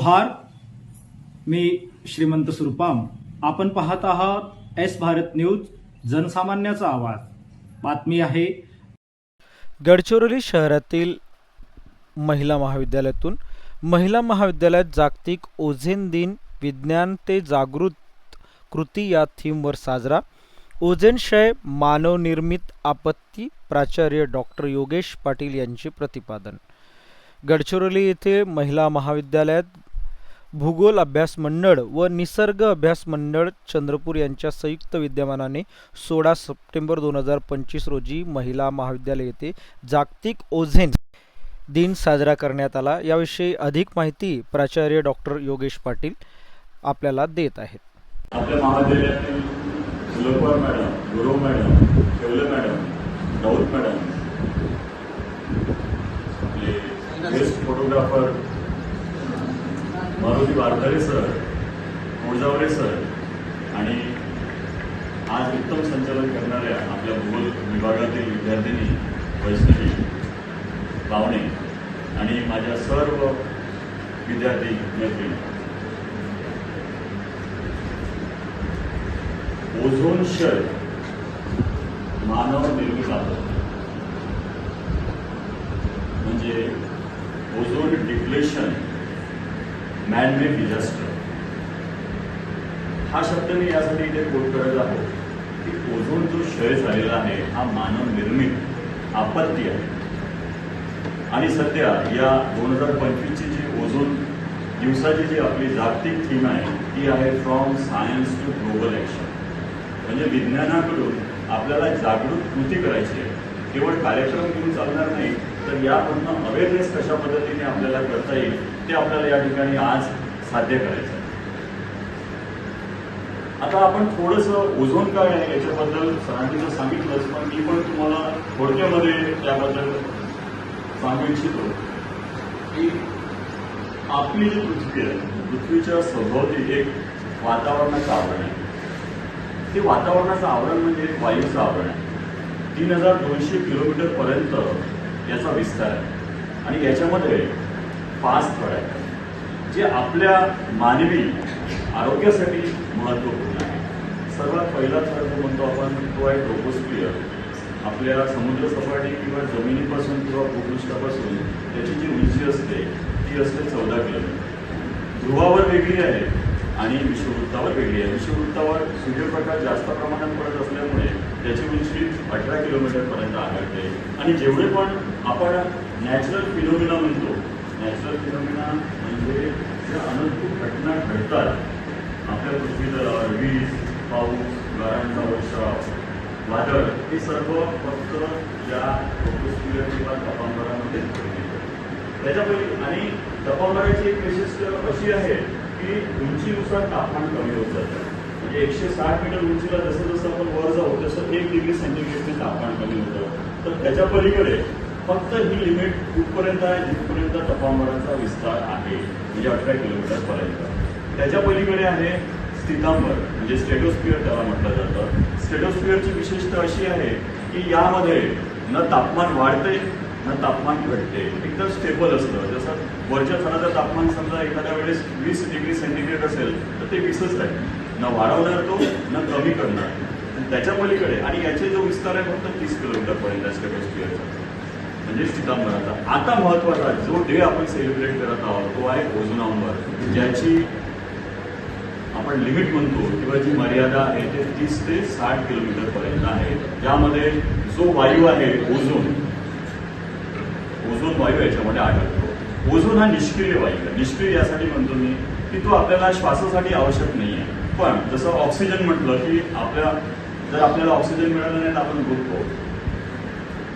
जोहार मी श्रीमंत सुरपाम. आपण पाहत आहात एस भारत न्यूज जनसामान्याचा आवाज. बातमी आहे. गडचिरोली शहरातील महिला महाविद्यालयातून. महिला महाविद्यालयात जागतिक ओझेन दिन विज्ञान ते जागृत कृती या थीमवर साजरा. ओझेन क्षय मानवनिर्मित आपत्ती प्राचार्य डॉक्टर योगेश पाटील यांचे प्रतिपादन. गडचिरोली येथे महिला महाविद्यालयात भूगोल अभ्यास मंडळ व निसर्ग अभ्यास मंडळ चंद्रपूर यांच्या संयुक्त विद्यमानाने सोळा सप्टेंबर दोन हजार पंचवीस रोजी महिला महाविद्यालय येथे जागतिक ओझेन दिन साजरा करण्यात आला. याविषयी अधिक माहिती प्राचार्य डॉक्टर योगेश पाटील आपल्याला देत आहेत. आपल्या महाविद्यालयातील madam madam Shewale madam Raut madam आपले best photographer Maruti sir Mojaware sir आणि आज उत्तम संचालन करणाऱ्या आपल्या भूगोल विभागातील विद्यार्थिनी वैष्णवी पावणे आणि माझ्या सर्व विद्यार्थी मैत्रिणी. ओझोन शर मानव निर्मित आपत्ती म्हणजे ओझोन डिप्लेशन मॅनमेड डिझास्टर हा शब्द मी यासाठी इथे कोट करत आहे की ओझोन जो क्षय झालेला आहे हा मानव निर्मित आपत्ती आहे. आणि सध्या या दोन हजार पंचवीसची जी ओझोन दिवसाची जी आपली जागतिक थीम आहे ती आहे from science to global action म्हणजे विज्ञानाकडून आपल्याला जागृत कृती करायची आहे. केवळ कार्यक्रम घेऊन चालणार नाही तर यामधनं अवेअरनेस कशा पद्धतीने आपल्याला करता येईल ते आपल्याला या ठिकाणी आज साध्य करायचं आता आपण थोडंसं ओझोन काय आहे याच्याबद्दल सरांनी जर सांगितलंच पण मी पण तुम्हाला थोडक्यामध्ये त्याबद्दल सांगू इच्छितो की आपली जी पृथ्वी आहे पृथ्वीच्या सभोवती एक वातावरणाचं आवरण आहे. ते वातावरणाचं आवरण म्हणजे एक वायूचं आवरण आहे. तीन हजार दोनशे किलोमीटर पर्यंत याचा विस्तार आहे. आणि याच्यामध्ये पाच थर आहेत. जे आपल्या मानवी आरोग्यासाठी महत्त्वपूर्ण आहे सर्वात पहिला थर जो म्हणतो आपण तो आहे ट्रोपोस्फिअर आपल्या समुद्र सपाटी किंवा जमिनीपासून किंवा भूपृष्ठापासून त्याची जी उंची असते ती असते चौदा किलोमीटर. ध्रुवावर वेगळी आहे आणि विषुववृत्तावर वेगळी आहे. विषुववृत्तावर सूर्यप्रकाश जास्त प्रमाणात पडत असल्यामुळे त्याची उंची अठरा किलोमीटरपर्यंत आढळते. आणि जेवढे पण आपण नॅचरल फिनोमिना म्हणतो नॅचरल फिनोमिना म्हणजे ज्या अनंत घटना घडतात आपल्या पृथ्वीला वीज पाऊस गारांचा वर्षाव वादळ हे सर्व फक्त या ट्रोपोस्फिअर किंवा तपांबरामध्ये त्याच्यापैकी आणि तपांबराची एक वैशिष्ट्य अशी आहे की उंचीनुसार तापमान कमी होत जातं म्हणजे एकशे साठ मीटर उंचीला जसं जसं आपण वर जाऊ तसं एक डिग्री सेंटीग्रेडने तापमान कमी होतं तर त्याच्या पलीकडे फक्त ही लिमिट कुठपर्यंत आहे जिथपर्यंत तपांबराचा विस्तार आहे म्हणजे अठरा किलोमीटर पर्यंत. त्याच्या पलीकडे आहे स्थितांबर म्हणजे स्टेटोस्फिअर त्याला म्हटलं जातं. स्टेटोस्फिअरची विशेषता अशी आहे की यामध्ये न तापमान वाढते न तापमान घटते एकदम स्टेबल असतं. जसं वरच्या थराचं तापमान समजा एखाद्या वेळेस वीस डिग्री सेंटीग्रेड असेल तर ते वीसच राहील न वाढवणार तो न कमी करणार. त्याच्या पलीकडे आणि याचे जो विस्तार आहे फक्त तीस किलोमीटरपर्यंत आहे स्टेटोस्फिअरचा म्हणजे स्थितांबराचा आता महत्त्वाचा जो डे आपण सेलिब्रेट करत आहोत तो आहे ओझोनांबर ज्याची आपण लिमिट म्हणतो किंवा जी मर्यादा आहे ते तीस ते साठ किलोमीटर पर्यंत आहे. ज्यामध्ये जो वायू आहे ओझोन ओझोन वायू याच्यामध्ये आढळतो ओझोन हा निष्क्रिय वायू आहे. निष्क्रिय यासाठी म्हणतो मी की तो आपल्याला श्वासासाठी आवश्यक नाही आहे. पण जसं ऑक्सिजन म्हटलं की आपल्या जर आपल्याला ऑक्सिजन मिळालं नाही तर आपण गुंततो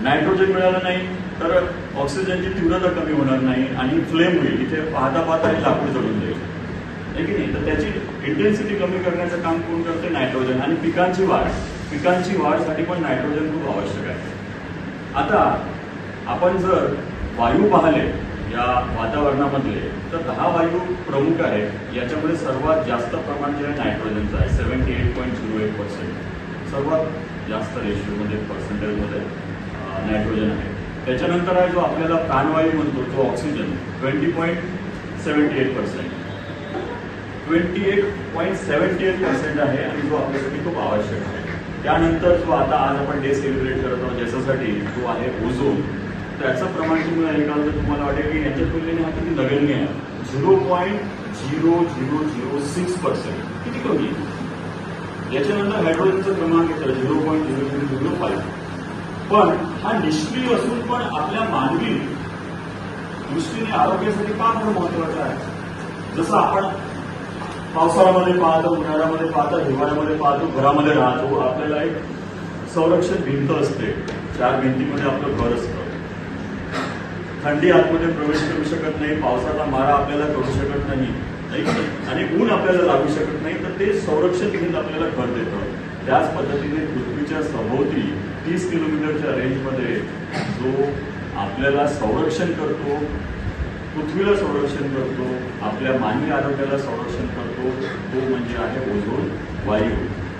नायट्रोजन मिळालं नाही तर ऑक्सिजनची तीव्रता कमी होणार नाही आणि फ्लेम होईल. इथे पाहता पाहता हे लाकूड जळून जाईल. आहे की नाही? तर त्याची इंटेन्सिटी कमी करण्याचं काम कोण करते नायट्रोजन. आणि पिकांची वाढ. पिकांची वाढसाठी पण नायट्रोजन खूप आवश्यक आहे. आता आपण जर वायू पाहिले या वातावरणामधले तर दहा वायू प्रमुख आहेत. याच्यामध्ये सर्वात जास्त प्रमाण जे आहे नायट्रोजनचं आहे. Seventy eight point zero eight percent सर्वात जास्त रेशिओमध्ये पर्सेंटेजमध्ये नायट्रोजन आहे. त्याच्यानंतर आहे जो आपल्याला प्राणवायू म्हणतो तो oxygen twenty point seventy eight percent twenty eight point seventy eight percent आहे आणि जो आपल्यासाठी खूप आवश्यक आहे. त्यानंतर जो आता आज आपण डे सेलिब्रेट करत आहोत ज्याच्यासाठी जो आहे ओझोन त्याचं प्रमाण तुम्ही ऐकाल तर तुम्हाला वाटेल की याच्या तुलनेने हा किती नगण्य आहे. Zero point zero zero zero six percent किती कमी याच्यानंतर हायड्रोजनचं क्रमांक येतं zero point zero zero zero five पण हा निष्क्रिय असून पण आपल्या मानवी दृष्टीने आरोग्यासाठी का बरं महत्वाचं आहे? जसं आपण पावसाळ्यामध्ये पाहतो उन्हाळ्यामध्ये पाहतो हिवाळ्यामध्ये पाहतो घरामध्ये राहतो आपल्याला एक संरक्षण भिंत असते. चार भिंतीमध्ये आपलं घर असतं. थंडी आतमध्ये प्रवेश करू शकत नाही पावसाचा मारा आपल्याला करू शकत नाही नाही आणि ऊन आपल्याला लागू शकत नाही तर ते संरक्षण भिंत आपल्याला घर देतं. त्याच पद्धतीने पृथ्वीच्या सभोवती तीस किलोमीटरच्या रेंजमध्ये जो आपल्याला संरक्षण करतो पृथ्वीला संरक्षण करतो आपल्या मानवी आरोग्याला संरक्षण करतो तो म्हणजे आहे ओझोन वायू.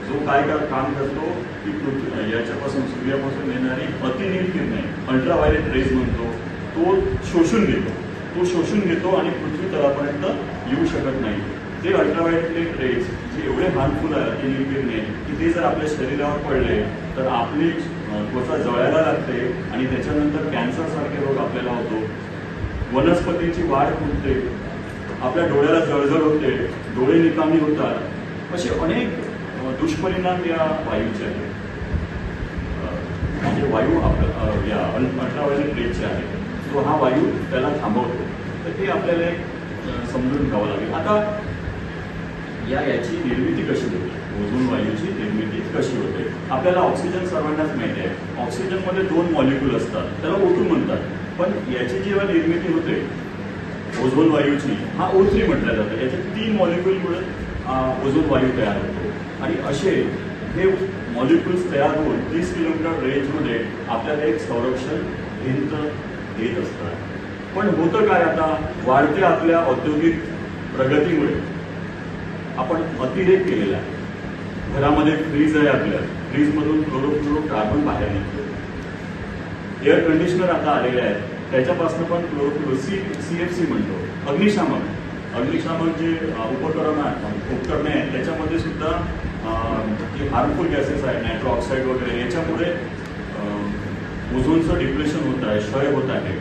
जो काय काय काम करतो की पृथ्वी याच्यापासून सूर्यापासून येणारी अतिनील किरणे अल्ट्राव्हायलेट रेज म्हणतो तो शोषून घेतो. तो शोषून घेतो आणि पृथ्वी तळापर्यंत येऊ शकत नाही. ते अल्ट्राव्हायलेट रेज जे एवढे हार्मफुल आहे अतिनील किरणे की ते जर आपल्या शरीरावर पडले तर आपली त्वचा जळायला लागते आणि त्याच्यानंतर कॅन्सरसारखे रोग आपल्याला होतो. वनस्पतींची वाढ होते. आपल्या डोळ्याला जळजळ होते. डोळे निकामी होतात. असे अनेक दुष्परिणाम या वायूचे आहेत. म्हणजे वायू आपल्या अ, या अल्ट्राव्हायलेट रेजचे आहे तो हा वायू त्याला थांबवतो. तर ते आपल्याला एक समजून घ्यावं लागेल. आता या याची निर्मिती कशी होते? ओझोन वायूची निर्मिती कशी होते? आपल्याला ऑक्सिजन सर्वांनाच माहिती आहे ऑक्सिजनमध्ये दोन मॉलिक्यूल असतात. त्याला ओटू म्हणतात. पण याची जेव्हा निर्मिती होते ओझोन वायूची हा ओ थ्री म्हटलं जातं. याचे तीन मॉलिक्यूलमुळे ओझोन वायू तयार होतो. आणि असे हे मॉलिक्युल्स तयार होऊन तीस किलोमीटर रेंजमध्ये आपल्याला एक संरक्षण भिंत देत असतात. पण होतं काय आता? वाढत्या आपल्या औद्योगिक प्रगतीमुळे. आपण अतिरेक केलेला आहे. घरामध्ये फ्रीज आहे आपल्या. फ्रीजमधून क्लोरोफ्लोरो कार्बन बाहेर निघतो एअर कंडिशनर आता आलेले आहेत. त्याच्यापासून पण chlorofluoro C C F C म्हणतो. अग्निशामक. अग्निशामक जे उपकरण आहेत म्हणजे उपकरणे आहेत त्याच्यामध्ये सुद्धा जे हार्मफुल गॅसेस आहेत नायट्रो ऑक्साईड वगैरे याच्यामुळे ओझोनचं डिप्रेशन होत आहे क्षय होत आहे.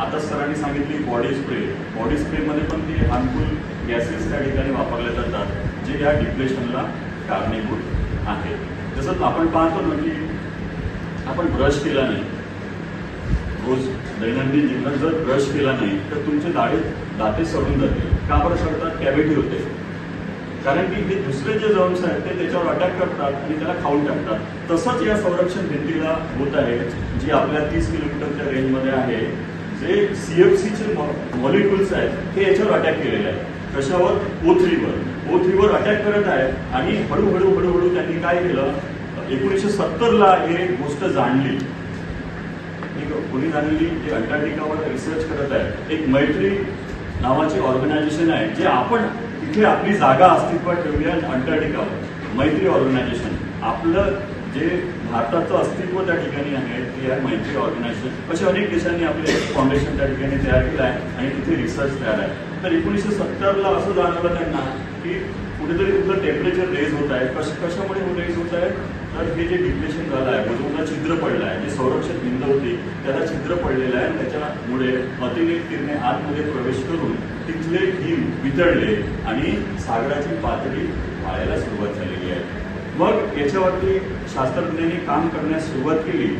आता सरांनी सांगितली बॉडी स्प्रे बॉडी स्प्रेमध्ये पण ते हार्मफुल गॅसेस त्या ठिकाणी वापरले जातात जे या डिप्रेशनला कारणीभूत आहेत. जसं आपण पाहतो ना की आपण ब्रश केला नाही रोज दैनंदिन जीवनात जर ब्रश केला नाही तर तुमचे दाढे दाते सडून जातील. का बरं सडतात? कॅबिटी होते. कारण की हे दुसरे जे जर्म्स आहेत ते त्याच्यावर अटॅक करतात आणि त्याला खाऊन टाकतात. तसंच या संरक्षण भिंतीला होत आहे जी आपल्या तीस किलोमीटरच्या रेंजमध्ये आहे. जे सीएफसीचे मॉलिक्युल्स आहेत ते याच्यावर अटॅक केलेले आहेत. कशावर? ओ थ्रीवर ओ थ्रीवर अटॅक करत आहे. आणि हळूहळू हळूहळू त्यांनी काय केलं? एकोणीसशे सत्तरला हे गोष्ट जाणली. कोणी जाणली? जे अंटार्क्टिकावर रिसर्च करत आहे. एक मैत्री नावाची ऑर्गनायझेशन आहे जे आपण इथे आपली जागा अस्तित्वात ठेवली आहे अंटार्क्टिकावर. मैत्री ऑर्गनायझेशन आपलं जे भारताचं अस्तित्व त्या ठिकाणी आहे. ते आहे मैत्री ऑर्गनायझेशन असे अनेक देशांनी आपले फाउंडेशन त्या ठिकाणी तयार केलं आहे आणि तिथे रिसर्च तयार आहे. तर एकोणीसशे सत्तरला असं जाणवलं त्यांना की कुठेतरी तुमचं टेम्परेचर रेज होत आहे. कश कशामुळे रेज होत आहे? तर हे जे डिप्रेशन झालं आहे ओझोनला छिद्र पडलं आहे. जे संरक्षण भिंत होती त्याला छिद्र पडलेलं आहे. आणि त्याच्यामुळे अतिरेक किरणे आतमध्ये प्रवेश करून तिथले हिम वितळले आणि सागराची पातळी वाढायला सुरुवात झालेली आहे. मग याच्यावरती शास्त्रज्ञांनी काम करण्यास सुरुवात केली.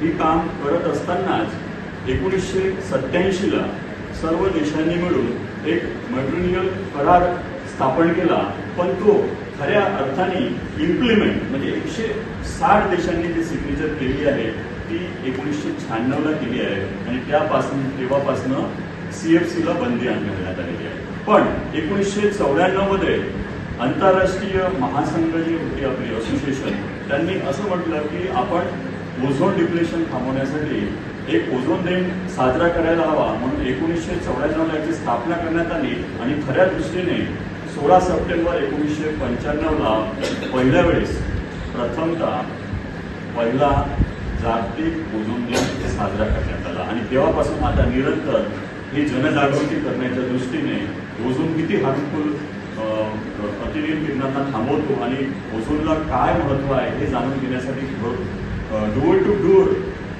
ही काम करत असतानाच एकोणीसशे सत्याऐंशीला सर्व देशांनी मिळून एक मटेरियल करार स्थापन केला. पण तो खऱ्या अर्थाने इम्प्लिमेंट म्हणजे एकशे साठ देशांनी जी सिग्नेचर केली आहे ती एकोणीसशे शहाण्णवला केली आहे. आणि त्यापासून तेव्हापासून सीएफसीला बंदी आणण्यात आलेली आहे. पण एकोणीसशे चौऱ्याण्णवमध्ये आंतरराष्ट्रीय महासंघ जी होती आपली असोसिएशन त्यांनी असं म्हटलं की आपण ओझोन डिप्लेशन थांबवण्यासाठी एक ओझोन दिन साजरा करायला हवा. म्हणून एकोणीसशे चौऱ्याण्णवला याची स्थापना करण्यात आली आणि खऱ्या दृष्टीने सोळा सप्टेंबर एकोणीसशे पंच्याण्णवला पहिल्या वेळेस प्रथमतः पहिला जागतिक ओझोन दिन साजरा करण्यात आला. आणि तेव्हापासून आता निरंतर ही जनजागृती करण्याच्या दृष्टीने ओझोन किती हार्मफुल अतिनील किरणांना थांबवतो आणि ओझोनला काय महत्त्व आहे हे जाणून घेण्यासाठी डोअर टू डोअर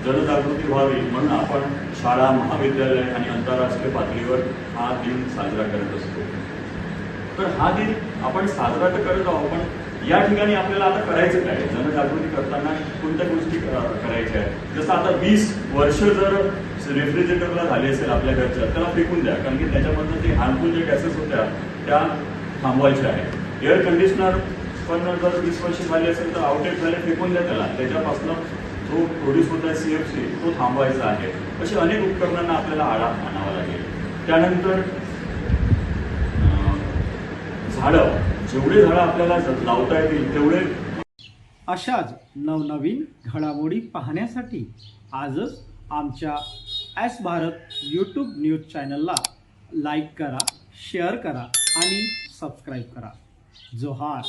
जनजागृती व्हावी म्हणून आपण शाळा महाविद्यालय आणि आंतरराष्ट्रीय पातळीवर हा दिन साजरा करत असतो. तर हा दिन आपण साजरा तर करत आहोत पण या ठिकाणी आपल्याला आता करायचं काय? जनजागृती करताना कोणत्या गोष्टी करायच्या आहेत? जसं आता वीस वर्ष जर रेफ्रिजरेटरला झाले असेल आपल्या घरच्या त्याला फेकून द्या कारण की त्याच्यामधनं जे हार्मफुल जे गॅसेस होत्या त्या थांबवायचे आहे. एअर कंडिशनर पण जर वीस वर्ष झाली असेल तर आउटेट झाले फेकून द्या त्याला. त्याच्यापासून जो प्रोड्यूस होत आहे सीएफसी तो थांबवायचा आहे. अशी अनेक उपकरणांना आपल्याला आळा आणावा लागेल. त्यानंतर झाडं. जेवढे झाडं आपल्याला लावता येतील तेवढे अशाच नवनवीन घडामोडी पाहण्यासाठी आजच आमच्या ॲस भारत यूट्यूब न्यूज चॅनलला लाईक करा शेअर करा आणि सबस्क्राईब करा. जोहार.